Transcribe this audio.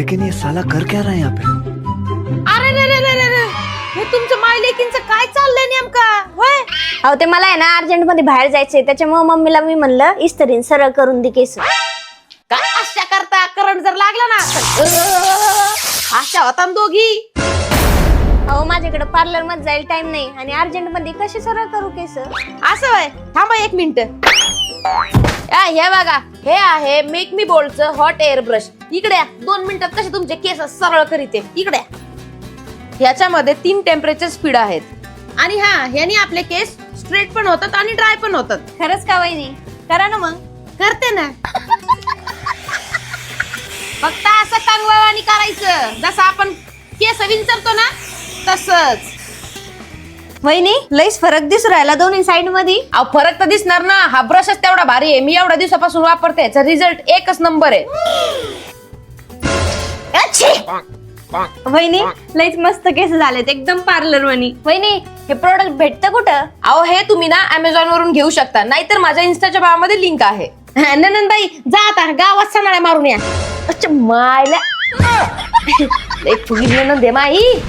लेकिन ये साला कर क्या रहा है यहाँ पे? अरे रे रे रे रे रे। हे तुमचं मायलेकींचं काय चाललंय नेमका? होय? अहो ते मला आहे ना अर्जंटमध्ये बाहेर जायचंय. त्याच्यामुळे मम्मीला मी म्हणलं इस्त्रीन सरळ करून दे केस. काय अशा करता? करंट जर लागला ना तर अशा होता ना दोघी. अहो माझ्याकडे पार्लरमध्ये जायला टाइम नाही. आणि अर्जंटमध्ये कसे सरळ करू केस? असं वय थांबा एक मिनिट. हे बघा हे आहे मेक मी बोल्डचं हॉट एअर ब्रश इकडे या. दोन मिनिटात कसे तुमचे केस सरळ करीते. इकडे या. तीन टेम्परेचर स्पीड आहेत. आणि हा ह्यानी आपले केस स्ट्रेट पण होतात आणि ड्राय पण होतात. खरंच का वहिनी? करा ना मग. करते ना. फक्त असं कंगवानी करायचं. जसं आपण केस विंचरतो ना तसंच. वहिनी लईच फरक दिसू राहिला दोन्ही साइडमध्ये अहो फरक तर दिसणार ना. हा ब्रशच तेवढा भारी आहे. मी एवढ्या दिवसापासून वापरते. याचा रिझल्ट एकच नंबर आहे. वहिनी लईच मस्त केस झालेत. एकदम पार्लर वणी वहिनी हे प्रोडक्ट भेटतं कुठं? अहो हे तुम्ही ना अमेझॉन वरून घेऊ शकता. नाहीतर माझ्या इन्स्टाच्या भावामध्ये लिंक आहे. नंदनबाई जा आता. गावात सणाळ्या मारून या. अच्छा मायला. एक फुगी नंद माई.